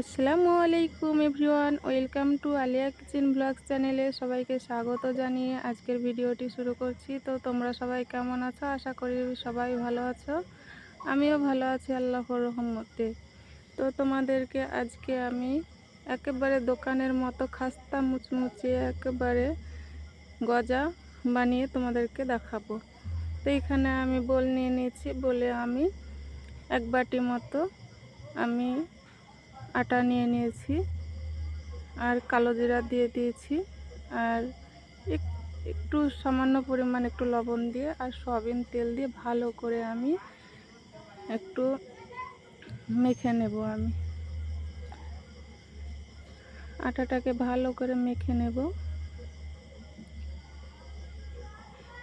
আসসালামু আলাইকুম everyone, welcome to Alia kitchen blog চ্যানেলে সবাইকে স্বাগত জানিয়ে আজকের ভিডিওটি শুরু করছি। তো তোমরা সবাই কেমন আছো? আশা করি সবাই ভালো আছো। আমিও ভালো আছি আল্লাহর রহমতে। তো তোমাদেরকে আজকে আমি একেবারে দোকানের মতো খাস্তা মুচমুচিয়ে একেবারে গজা বানিয়ে তোমাদেরকে দেখাবো। তো এখানে আমি বল নিয়ে নিয়েছি। বলে আমি এক বাটি মতো আমি আটা নিয়ে নিয়েছি আর কালো জিরা দিয়ে দিয়েছি আর একটু সামান্য পরিমাণ একটু লবণ দিয়ে আর সয়াবিন তেল দিয়ে ভালো করে আমি একটু মেখে নেব আমি। আটাটাকে ভালো করে মেখে নেব।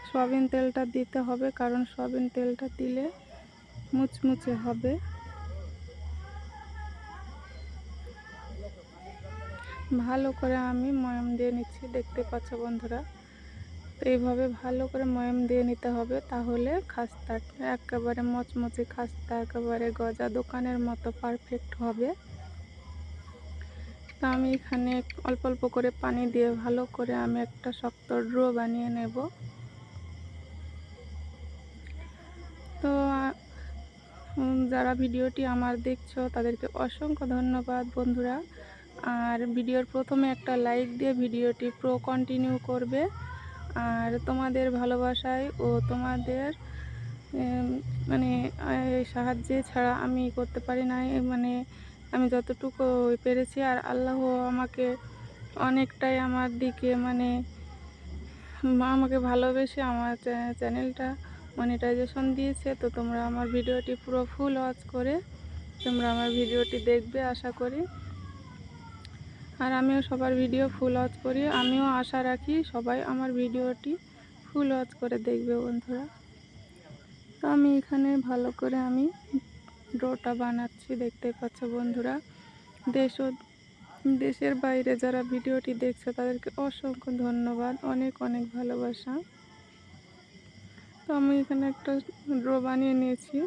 সয়াবিন তেলটা দিতে হবে কারণ সয়াবিন তেলটা দিলে মুচমুচে হবে। ভালো করে আমি ময়াম দিয়ে নিচ্ছি, দেখতে পাচ্ছ বন্ধুরা। তো এইভাবে ভালো করে ময়াম দিয়ে নিতে হবে, তাহলে খাস্তা একেবারে মচমচে খাস্তা, একেবারে গজা দোকানের মতো পারফেক্ট হবে। তো আমি এখানে অল্প অল্প করে পানি দিয়ে ভালো করে আমি একটা শক্ত ড্রো বানিয়ে নেব। তো যারা ভিডিওটি আমার দেখছ, তাদেরকে অসংখ্য ধন্যবাদ বন্ধুরা। আর ভিডিওর প্রথমে একটা লাইক দিয়ে ভিডিওটি প্রো কন্টিনিউ করবে। আর তোমাদের ভালোবাসায় ও তোমাদের মানে সাহায্যে ছাড়া আমি করতে পারি না। মানে আমি যতটুকু পেরেছি আর আল্লাহ আমাকে অনেকটাই আমার দিকে মানে আমাকে ভালোবেসে আমার চ্যানেলটা মনিটাইজেশন দিয়েছে। তো তোমরা আমার ভিডিওটি পুরো ফুল ওয়াচ করে তোমরা আমার ভিডিওটি দেখবে, আশা করি। আর আমিও সবার ভিডিও ফুল ওয়াচ করি। আমিও আশা রাখি সবাই আমার ভিডিওটি ফুল ওয়াচ করে দেখবে বন্ধুরা। তো আমি এখানে ভালো করে আমি ডোটা বানাচ্ছি, দেখতে পাচ্ছ বন্ধুরা। দেশ দেশের বাইরে যারা ভিডিওটি দেখছে, তাদেরকে অসংখ্য ধন্যবাদ, অনেক অনেক ভালোবাসা। তো আমি এখানে একটা ড্রো বানিয়ে নিয়েছি।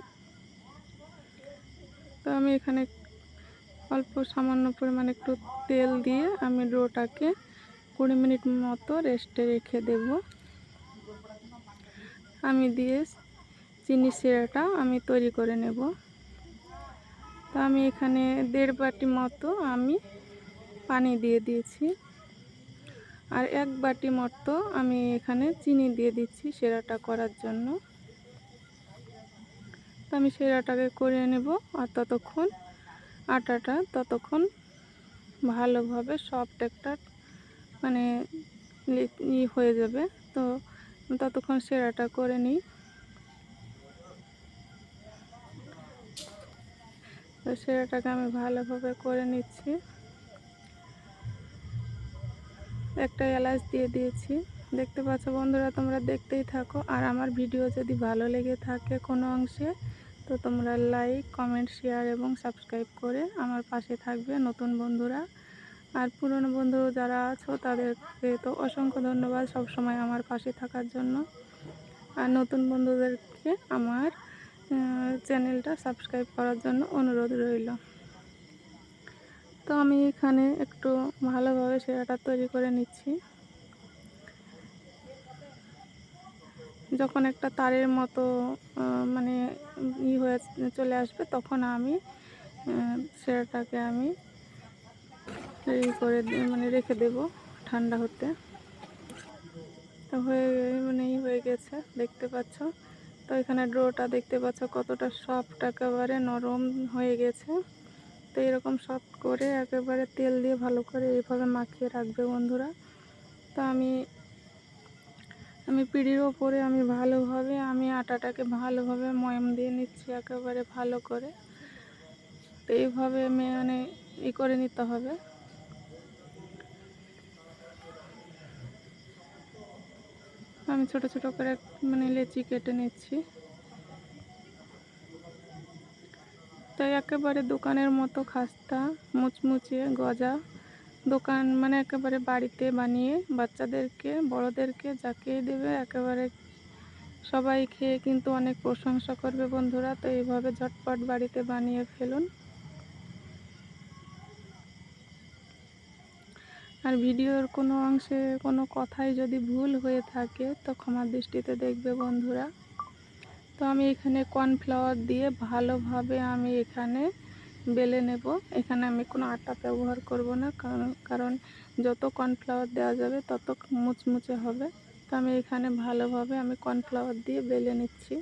তো আমি এখানে অল্প সামান্য পরিমাণ একটু তেল দিয়ে আমি ডোটাকে কুড়ি মিনিট মতো রেস্টে রেখে দেব। আমি দিয়ে চিনি সিরাটা আমি তৈরি করে নেব। তো আমি এখানে দেড় বাটি মতো আমি পানি দিয়ে দিয়েছি। আর এক বাটি মতো আমি এখানে চিনি দিয়ে দিচ্ছি সেরাটা করার জন্য। তো আমি সেরাটাকে করে নেব আর ততক্ষণ আটাটা ততক্ষণ ভালোভাবে সফট একটা মানে ই হয়ে যাবে। তো ততক্ষণ সেরাটা করে নিই। তো সেরাটাকে আমি ভালোভাবে করে নিচ্ছি। একটা এলাচ দিয়ে দিয়েছি। দেখতে পাচ্ছ বন্ধুরা, তোমরা দেখতেই থাকো। আর আমার ভিডিও যদি ভালো লেগে থাকে কোনো অংশে তো তোমরা লাইক কমেন্ট শেয়ার এবং সাবস্ক্রাইব করে আমার পাশে থাকবে নতুন বন্ধুরা। আর পুরনো বন্ধু যারা আছো, তাদেরকে তো অসংখ্য ধন্যবাদ সব সময় আমার পাশে থাকার জন্য। আর নতুন বন্ধুদেরকে আমার চ্যানেলটা সাবস্ক্রাইব করার জন্য অনুরোধ রইল। তো আমি এখানে একটু ভালোভাবে সেরাটা তৈরি করে নিচ্ছি। যখন একটা তারের মতো মানে ই হয়ে চলে আসবে, তখন আমি সেটাকে আমি ই করে মানে রেখে দেব ঠান্ডা হতে। তো হয়ে মানে ই হয়ে গেছে, দেখতে পাচ্ছ? তো এখানে ড্রোটা দেখতে পাচ্ছ কতটা সফট, একেবারে নরম হয়ে গেছে। তো এরকম সফট করে একেবারে তেল দিয়ে ভালো করে এইভাবে মাখিয়ে রাখবে বন্ধুরা। তো আমি আমি পিড়ির ওপরে আমি ভালোভাবে, আমি আটাটাকে ভালোভাবে ময়ম দিয়ে নিচ্ছি একেবারে ভালো করে। তো এইভাবে মানে ই করে নিতে হবে। আমি ছোট ছোট করে মানে লেচি কেটে নিচ্ছি। তাই একেবারে দোকানের মতো খাস্তা মুচমুচে গজা। দোকান মানে একেবারে বাড়িতে বানিয়ে বাচ্চাদেরকে, বড়োদেরকে যাকেই দেবে, একেবারে সবাই খেয়ে কিন্তু অনেক প্রশংসা করবে বন্ধুরা। তো এইভাবে ঝটপট বাড়িতে বানিয়ে ফেলুন। আর ভিডিওর কোনো অংশে কোনো কথাই যদি ভুল হয়ে থাকে, তো ক্ষমার দৃষ্টিতে দেখবে বন্ধুরা। তো আমি এখানে কর্নফ্লাওয়ার দিয়ে ভালোভাবে আমি এখানে বেলে নেব। এখানে আমি কোনো আটা ব্যবহার করব না, কারণ কারণ যত কর্নফ্লাওয়ার দেওয়া যাবে তত মুচমুচে হবে। তো আমি এখানে ভালোভাবে আমি কর্নফ্লাওয়ার দিয়ে বেলে নিচ্ছি।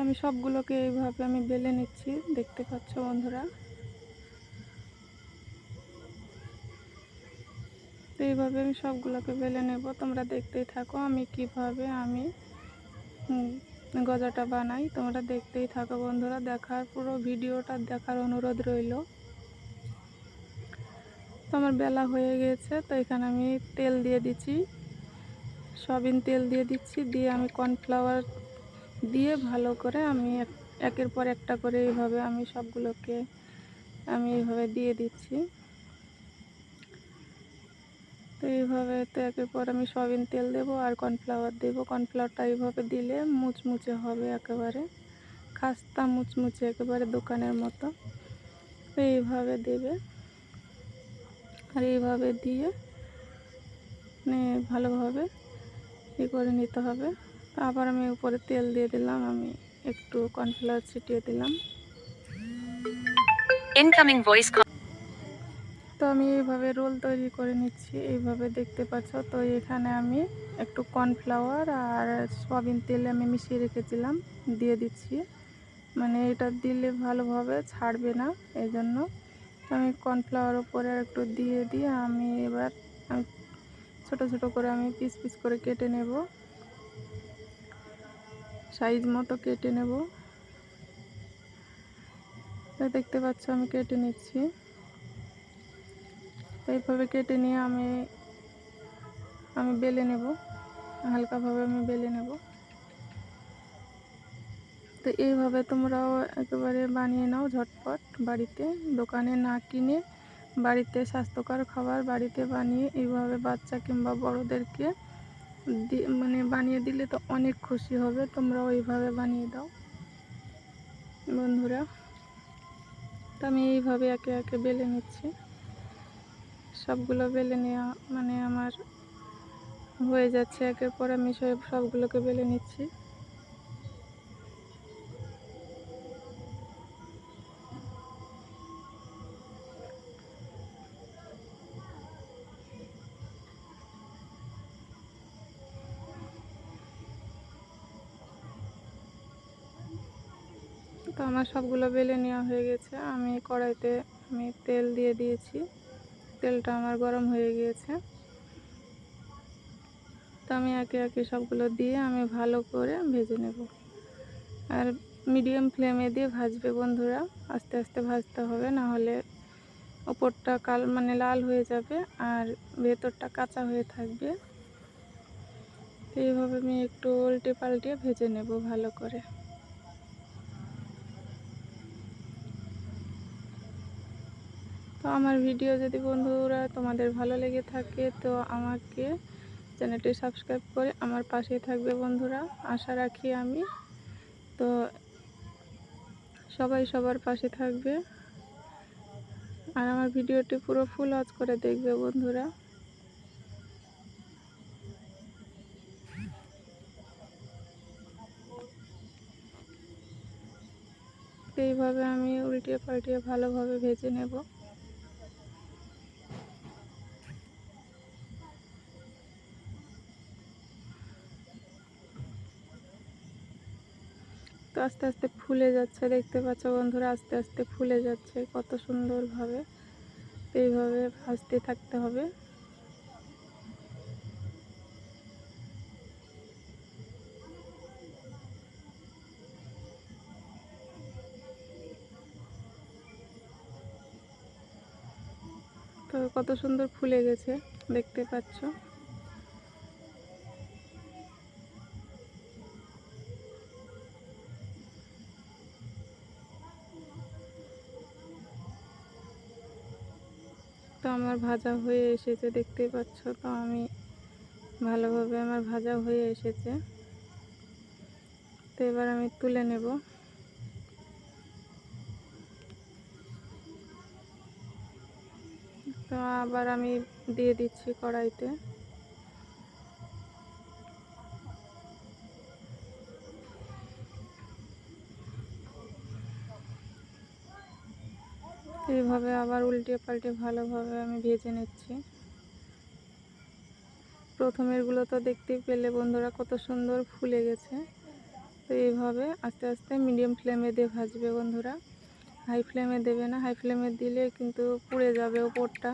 আমি সবগুলোকে এইভাবে আমি বেলে নিচ্ছি, দেখতে পাচ্ছ বন্ধুরা। এইভাবে আমি সবগুলোকে বেলে নেব। তোমরা দেখতেই থাকো আমি কীভাবে আমি গজাটা বানাই। তোমরা দেখতেই থাকো বন্ধুরা, দেখার পুরো ভিডিওটা দেখার অনুরোধ রইল। তো আমার বেলা হয়ে গেছে, তো এখানে আমি তেল দিয়ে দিচ্ছি। সয়াবিন তেল দিয়ে দিচ্ছি, দিয়ে আমি কর্নফ্লাওয়ার দিয়ে ভালো করে আমি এক- একের পর একটা করে এইভাবে আমি সবগুলোকে আমি এইভাবে দিয়ে দিচ্ছি। তো এইভাবে তো একের পর আমি সয়াবিন তেল দেবো আর কর্নফ্লাওয়ার দেবো। কর্নফ্লাওয়ারটা এইভাবে দিলে মুচমুচে হবে একেবারে। খাস্তা মুচমুচে একেবারে দোকানের মতো। এইভাবে দেবে। আর এইভাবে দিয়ে মানে ভালোভাবে ই করে নিতে হবে। আবার আমি উপরে তেল দিয়ে দিলাম, আমি একটু কর্নফ্লাওয়ার ছিটিয়ে দিলাম। Call. তো আমি এইভাবে রোল তৈরি করে নিচ্ছি, এইভাবে দেখতে পাচ্ছ। তো এখানে আমি একটু কর্নফ্লাওয়ার আর সয়াবিন তেল আমি মিশিয়ে রেখেছিলাম, দিয়ে দিচ্ছি। মানে এটা দিলে ভালোভাবে ছাড়বে না এই জন্য আমি কর্নফ্লাওয়ার আর একটু দিয়ে দিয়ে আমি এবার আমি ছোটো ছোটো করে আমি পিস পিস করে কেটে নেব। সাইজ মতো কেটে নেব। দেখতে পাচ্ছ আমি কেটে নিচ্ছি। তো এইভাবে কেটে নিয়ে আমি আমি বেলে নেব। হালকাভাবে আমি বেলে নেব। তো এইভাবে তোমরাও একেবারে বানিয়ে নাও ঝটপট বাড়িতে। দোকানে না কিনে বাড়িতে স্বাস্থ্যকর খাবার বাড়িতে বানিয়ে এইভাবে বাচ্চা কিংবা বড়োদেরকে মানে বানিয়ে দিলে তো অনেক খুশি হবে। তোমরাও এইভাবে বানিয়ে দাও। বন্ধুরা, তো আমি এইভাবে একে একে বেলে নিচ্ছি। সবগুলো বেলে নেওয়া মানে আমার হয়ে যাচ্ছে। একের পর আমি সব, সবগুলোকে বেলে নিচ্ছি। তো আমার সবগুলো বেলে নেওয়া হয়ে গেছে। আমি কড়াইতে, আমি তেল দিয়ে দিয়েছি। তেলটা আমার গরম হয়ে গিয়েছে। তো আমি একে একে সবগুলো দিয়ে আমি ভালো করে ভেজে নেব। আর মিডিয়াম ফ্লেমে দিয়ে ভাজবে বন্ধুরা। আস্তে আস্তে ভাজতে হবে, না হলে ওপরটা কাল মানে লাল হয়ে যাবে আর ভেতরটা কাঁচা হয়ে থাকবে। এইভাবে আমি একটু উল্টে পাল্টে ভেজে নেব ভালো করে। তো আমার ভিডিও যদি বন্ধুরা তোমাদের ভালো লেগে থাকে, তো আমাকে চ্যানেলটি সাবস্ক্রাইব করে আমার পাশেই থাকবে বন্ধুরা। আশা রাখি আমি। তো সবাই সবার পাশে থাকবে। আর আমার ভিডিওটি পুরো ফুল ওয়াচ করে দেখবে বন্ধুরা। এইভাবে আমি উল্টিয়ে পাল্টিয়ে ভালোভাবে ভেজে নেব। তো আস্তে আস্তে ফুলে যাচ্ছে। দেখতে পাচ্ছ বন্ধুরা, আস্তে আস্তে ফুলে যাচ্ছে। কত সুন্দরভাবে, এইভাবে ভাজতে থাকতে হবে। তো কত সুন্দর ফুলে গেছে, দেখতে পাচ্ছ। ভাজা হয়ে এসেছে, দেখতেই পাচ্ছ তো আমি ভালোভাবে আমার ভাজা হয়ে এসেছে। তো এবার আমি তুলে নেব। তো আবার আমি দিয়ে দিচ্ছি কড়াইতে। এইভাবে আবার উল্টে পাল্টে ভালোভাবে আমি ভেজে নিচ্ছি। প্রথমেরগুলো তো দেখতেই পেলে বন্ধুরা কত সুন্দর ফুলে গেছে। তো এইভাবে আস্তে আস্তে মিডিয়াম ফ্লেমে দিয়ে ভাজবে বন্ধুরা। হাই ফ্লেমে দেবে না, হাই ফ্লেমে দিলে কিন্তু পুড়ে যাবে ওপরটা।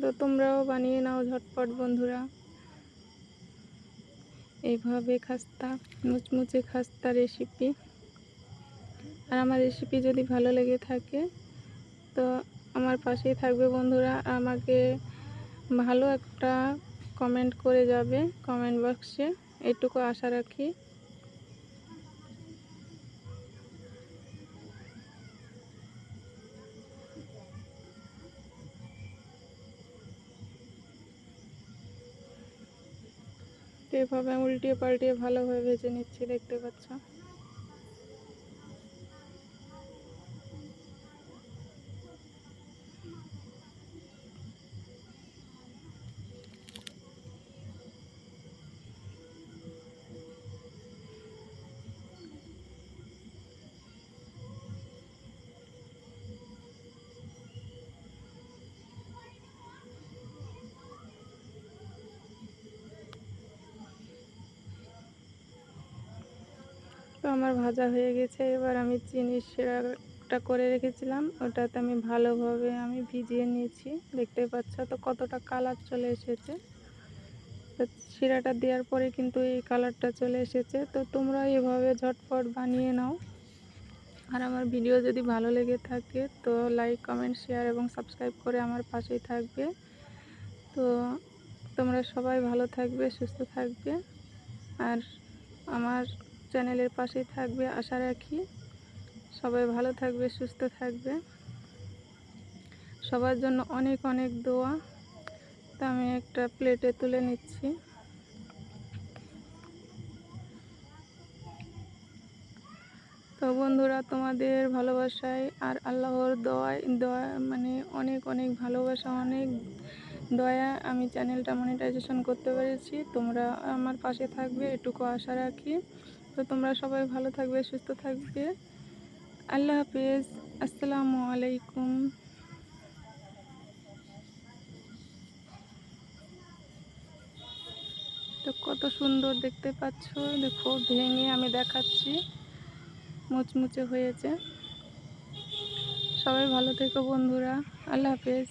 তো তোমরাও বানিয়ে নাও ঝটপট বন্ধুরা। এইভাবে খাস্তা, মুচমুচে খাস্তা রেসিপি আর আমার রেসিপি যদি ভালো লেগে থাকে, তো আমার পাশেই থাকবে বন্ধুরা। আমাকে ভালো একটা কমেন্ট করে যাবে কমেন্ট বক্সে এটুকু আশা রাখি। এভাবে উল্টিয়ে পাল্টিয়ে ভালোভাবে ভেজে নিচ্ছি দেখতে পাচ্ছ? আমার ভাজা হয়ে গেছে। এবার আমি চিনি শিরাটা করে রেখেছিলাম। ওটাতে আমি ভালোভাবে আমি ভিজিয়ে নিয়েছি। দেখতে পাচ্ছ তো কতটা কালার চলে এসেছে। তো শিরাটা দেওয়ার পরে কিন্তু এই কালারটা চলে এসেছে। তো তোমরা এভাবে ঝটপট বানিয়ে নাও। আর আমার ভিডিও যদি ভালো লেগে থাকে তো লাইক কমেন্ট শেয়ার এবং সাবস্ক্রাইব করে আমার পাশেই থাকবে। তো তোমরা সবাই ভালো থাকবে, সুস্থ থাকবে। আর আমার চ্যানেলের পাশেই থাকবে, আশা রাখি। সবাই ভালো থাকবে, সুস্থ থাকবে। সবার জন্য অনেক অনেক দোয়া। তো আমি একটা প্লেটে তুলে নিচ্ছি। তো বন্ধুরা, তোমাদের ভালোবাসায় আর আল্লাহর দোয়ায়, দোয়া মানে অনেক অনেক ভালোবাসা, অনেক দয়া আমি চ্যানেলটা মনিটাইজেশন করতে পেরেছি। তোমরা আমার পাশে থাকবে, এটুকু আশা রাখি। তো তোমরা সবাই ভালো থাকবে, সুস্থ থাকবে। আল্লাহ হাফেজ। আসসালামু আলাইকুম। তো কত সুন্দর দেখতে পাচ্ছ। দেখো, ভেঙে আমি দেখাচ্ছি। মুচমুচে হয়েছে। সবাই ভালো থেকো বন্ধুরা। আল্লাহ হাফেজ।